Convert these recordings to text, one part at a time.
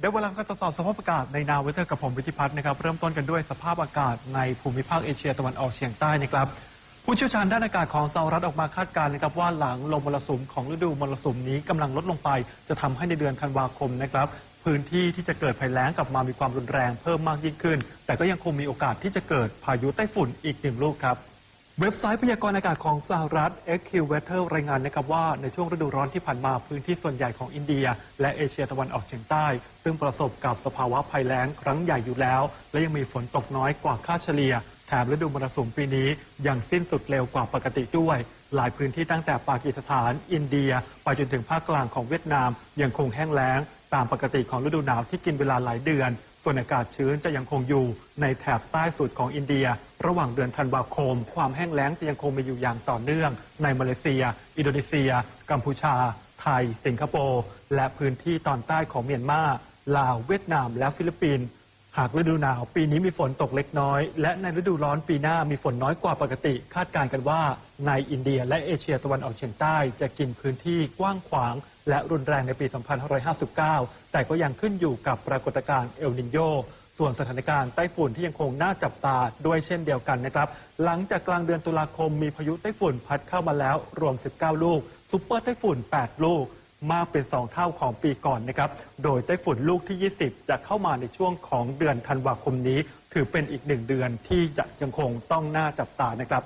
ได้เวลาการตรวจสอบสภาพอากาศในนาเวเทอร์กับผมวิทิพัฒน์นะครับ เริ่มต้นกันด้วยสภาพอากาศในภูมิภาคเอเชียตะวันออกเฉียงใต้นะครับ ผู้เชี่ยวชาญด้านอากาศของสหรัฐออกมาคาดการณ์นะครับว่าหลังลมมรสุมของฤดูมรสุมนี้กำลังลดลงไป จะทำให้ในเดือนธันวาคมนะครับ พื้นที่ที่จะเกิดภัยแล้งกลับมามีความรุนแรงเพิ่มมากยิ่งขึ้น แต่ก็ยังคงมีโอกาสที่จะเกิดพายุไต้ฝุ่นอีกหนึ่งลูกครับ เว็บไซต์พยากรณ์อากาศของสหรัฐ AccuWeather รายงานนะครับว่าในช่วงฤดูร้อนที่ผ่านมาพื้นที่ส่วนใหญ่ของอินเดีย และเอเชียตะวันออกเฉียงใต้ ซึ่งประสบกับสภาวะภัยแล้งครั้งใหญ่อยู่แล้ว และยังมีฝนตกน้อยกว่าค่าเฉลี่ย แถมฤดูมรสุมปีนี้ยังสิ้นสุดเร็วกว่าปกติด้วย หลายพื้นที่ตั้งแต่ปากีสถาน อินเดีย ไปจนถึงภาคกลางของเวียดนาม ยังคงแห้งแล้ง ตามปกติของฤดูหนาวที่กินเวลาหลายเดือน ส่วนอากาศชื้นจะยังคงอยู่ในแถบใต้สุดของอินเดีย ระหว่างเดือนธันวาคม ความแห้งแล้งจะยังคงมีอยู่อย่างต่อเนื่อง ในมาเลเซีย อินโดนีเซีย กัมพูชา ไทย สิงคโปร์และพื้นที่ตอนใต้ของเมียนมาลาวเวียดนาม และฟิลิปปินส์หากฤดูหนาวปีนี้มีฝนตกเล็กน้อย และในฤดูร้อนปีหน้ามีฝนน้อยกว่าปกติ คาดการณ์กันว่า ในอินเดีย และเอเชียตะวันออกเฉียงใต้ จะกินพื้นที่กว้างขวาง และรุนแรงในปี 2559 แต่ก็ยังขึ้นอยู่กับปรากฏการณ์เอลนินโยส่วนสถานการณ์ไต้ฝุ่นที่ยังคงน่าจับตาด้วยเช่นเดียวกันนะครับ หลังจากกลางเดือนตุลาคมมีพายุไต้ฝุ่นพัดเข้ามาแล้วรวม 19 ลูก ซุปเปอร์ไต้ฝุ่น 8 ลูก มากเป็น 2 เท่าของปีก่อนนะครับ โดยไต้ฝุ่นลูกที่ 20 จะเข้ามาในช่วงของเดือนธันวาคมนี้ ถือเป็นอีกหนึ่งเดือนที่จะยังคงต้องน่าจับตานะครับ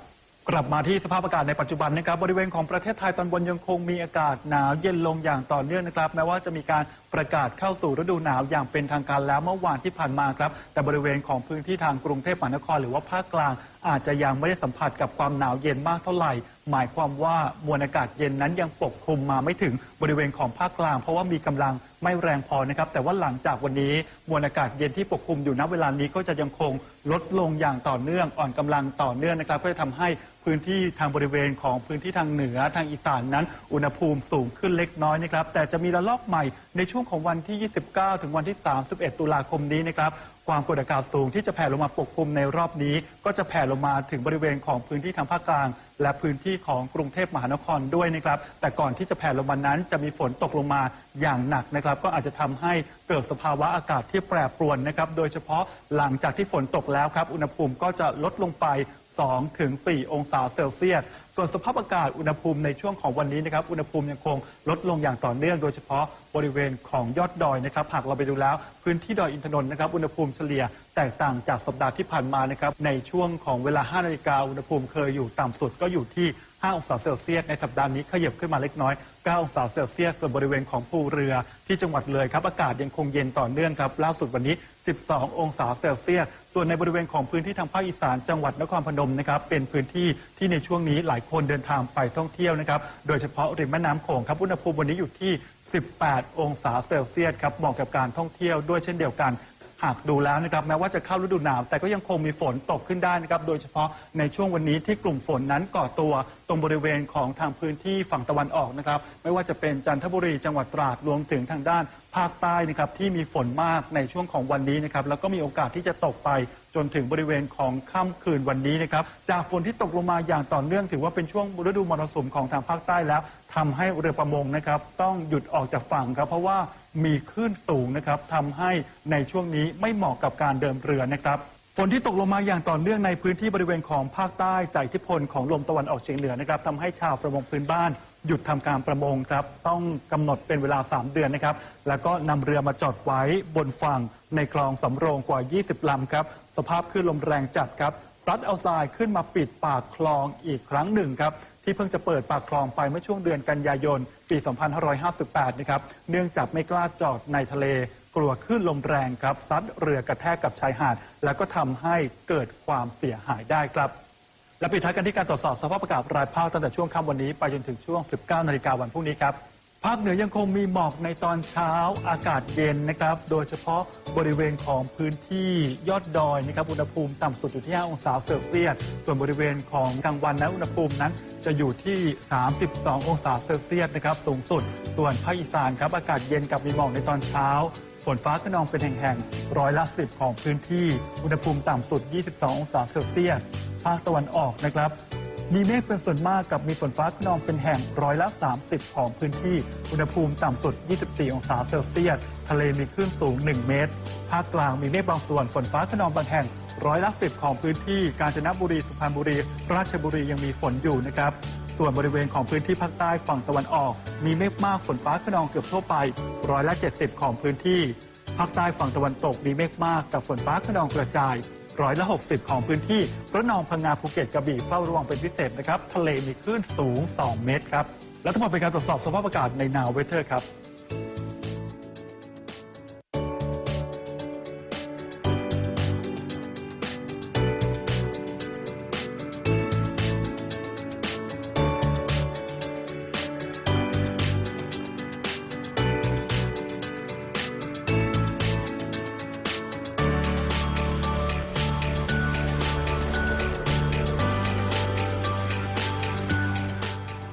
กลับมาที่สภาพอากาศในปัจจุบันนะครับบริเวณของประเทศไทยตอนบนยังคงมีอากาศหนาวเย็นลงอย่างต่อเนื่องนะครับแม้ว่าจะมีการประกาศเข้าสู่ฤดูหนาวอย่างเป็นทางการแล้วเมื่อวานที่ผ่านมาครับ แต่บริเวณของพื้นที่ทางกรุงเทพมหานครหรือว่าภาคกลาง อาจจะยังไม่ได้สัมผัสกับความหนาวเย็นมากเท่าไหร่ หมายความว่ามวลอากาศเย็นนั้นยังปกคลุมมาไม่ถึงบริเวณของภาคกลาง เพราะว่ามีกำลังไม่แรงพอนะครับ แต่ว่าหลังจากวันนี้มวลอากาศเย็นที่ปกคลุมอยู่ณเวลานี้ก็จะยังคงลดลงอย่างต่อเนื่องอ่อนกำลังต่อเนื่องนะครับ ก็จะทำให้ พื้นที่ทางบริเวณของพื้นที่ทางเหนือทางอีสานนั้น อุณหภูมิสูงขึ้นเล็กน้อยนะครับแต่จะมีระลอกใหม่ในช่วงของวันที่ 29 ถึงวันที่ 31 ตุลาคมนี้นะครับความกดอากาศสูงที่จะแผ่ลงมาปกคลุมในรอบนี้ ก็จะแผ่ลงมาถึงบริเวณของพื้นที่ทางภาคกลาง และพื้นที่ของกรุงเทพมหานครด้วยนะครับ แต่ก่อนที่จะแผ่ลงมานั้น จะมีฝนตกลงมาอย่างหนักนะครับ ก็อาจจะทำให้เกิดสภาวะอากาศที่แปรปรวนนะครับ โดยเฉพาะหลังจากที่ฝนตกแล้วครับ อุณหภูมิก็จะลดลงไป 2ถึง4องศาเซลเซียส ส่วนสภาพอากาศอุณหภูมิในช่วงของวันนี้นะครับอุณหภูมิยังคงลดลงอย่างต่อเนื่อง โดยเฉพาะบริเวณของยอดดอยนะครับหากเราไปดูแล้วพื้นที่ดอยอินทนนท์นะครับอุณหภูมิเฉลี่ยแตกต่างจากสัปดาห์ที่ผ่านมานะครับในช่วงของเวลา 5 นาฬิกาอุณหภูมิเคยอยู่ต่ำสุดก็อยู่ที่ 5 องศาเซลเซียส ในสัปดาห์นี้ขยับขึ้นมาเล็กน้อย 9 องศาเซลเซียส ส่วนบริเวณของภูเรือที่จังหวัดเลยครับ อากาศยังคงเย็นต่อเนื่องครับ ล่าสุดวันนี้ 12 องศาเซลเซียส ส่วนในบริเวณของพื้นที่ทางภาคอีสาน จังหวัดนครพนมนะครับ เป็นพื้นที่ที่ในช่วงนี้หลายคนเดินทางไปท่องเที่ยวนะครับ โดยเฉพาะริมแม่น้ำโขงครับ อุณหภูมิวันนี้อยู่ที่ 18 องศาเซลเซียสครับ เหมาะกับการท่องเที่ยวด้วยเช่นเดียวกัน หากดูแล้วนะครับแม้ว่าจะเข้าฤดูหนาว แต่ก็ยังคงมีฝนตกขึ้นได้นะครับโดยเฉพาะในช่วงวันนี้ที่กลุ่มฝนนั้นก่อตัว ตรงบริเวณของทางพื้นที่ฝั่งตะวันออกนะครับไม่ว่าจะเป็นจันทบุรีจังหวัดตราดรวมถึงทางด้านภาคใต้นะครับที่มีฝนมากในช่วงของวันนี้นะครับแล้วก็มีโอกาสที่จะตกไป จนถึงบริเวณของค่ำคืนวันนี้นะครับจากฝนที่ตกลงมาอย่างต่อเนื่องถือว่าเป็นช่วงฤดูมรสุมของทางภาคใต้แล้วทำให้เรือประมงนะครับ ต้องหยุดออกจากฝั่งครับ เพราะว่ามีคลื่นสูงนะครับทำให้ในช่วงนี้ไม่เหมาะกับการเดินเรือนะครับ ฝนที่ตกลงมาอย่างต่อเนื่องในพื้นที่บริเวณของภาคใต้จากอิทธิพลของลมตะวันออกเฉียงเหนือนะครับทำให้ชาวประมงพื้นบ้าน หยุดทำการประมงครับ ต้องกำหนดเป็นเวลา 3 เดือนนะครับ แล้วก็นำเรือมาจอดไว้บนฝั่งในคลองสำโรงกว่า 20ลำครับ สภาพคลื่นลมแรงจัดครับซัดเอาทรายขึ้นมาปิดปากคลองอีกครั้งหนึ่งครับที่เพิ่งจะเปิดปากคลองไปเมื่อช่วงเดือนกันยายน ปี 2558 นะครับ เนื่องจากไม่กล้าจอดในทะเล กลัวคลื่นลมแรงครับ ซัดเรือกระแทกกับชายหาด แล้วก็ทำให้เกิดความเสียหายได้ครับ และปิดท้ายกันที่การตรวจสอบสภาพอากาศรายภาคตั้งแต่ช่วงค่ำวันนี้ไปจนถึงช่วง 19 นาฬิกาวันพรุ่งนี้ครับภาคเหนือยังคงมีหมอกในตอนเช้าอากาศเย็นนะครับ โดยเฉพาะบริเวณของพื้นที่ยอดดอยนะครับอุณหภูมิต่ำสุดอยู่ที่ 5 องศาเซลเซียส ส่วนบริเวณของกลางวันนั้นอุณหภูมินั้นจะอยู่ที่ 32 องศาเซลเซียสนะครับสูงสุด ส่วนภาคอีสานครับอากาศเย็นกับมีหมอกในตอนเช้าฝนฟ้าขนองเป็นแห่งๆร้อยละสิบของพื้นที่ อุณหภูมิต่ำสุด 22 องศาเซลเซียส ภาคตะวันออกนะครับ มีเมฆเป็นส่วนมากกับมีฝนฟ้าขนองเป็นแห่งร้อยละ 30 ของพื้นที่ อุณหภูมิต่ำสุด 24 องศาเซลเซียส ทะเลมีคลื่นสูง 1 เมตร ภาคกลางมีเมฆบางส่วนฝนฟ้าขนองบางแห่งร้อยละ10ของพื้นที่ กาญจนบุรี สุพรรณบุรี ราชบุรียังมีฝนอยู่นะครับ ส่วนบริเวณของพื้นที่ภาคใต้ฝั่งตะวันออก มีเมฆมากฝนฟ้าขนองเกือบทั่วไปร้อยละ 70 ของพื้นที่ ภาคใต้ฝั่งตะวันตกมีเมฆมากกับฝนฟ้าขนองกระจาย ร้อยละ 60 ของพื้นที่ระนองพังงาภูเก็ตกระบี่เฝ้าระวังเป็นพิเศษนะครับ ทะเลมีคลื่นสูง 2 เมตรครับ และทั้งหมดเป็นการตรวจสอบสภาพอากาศในนาวเวเทอร์ครับ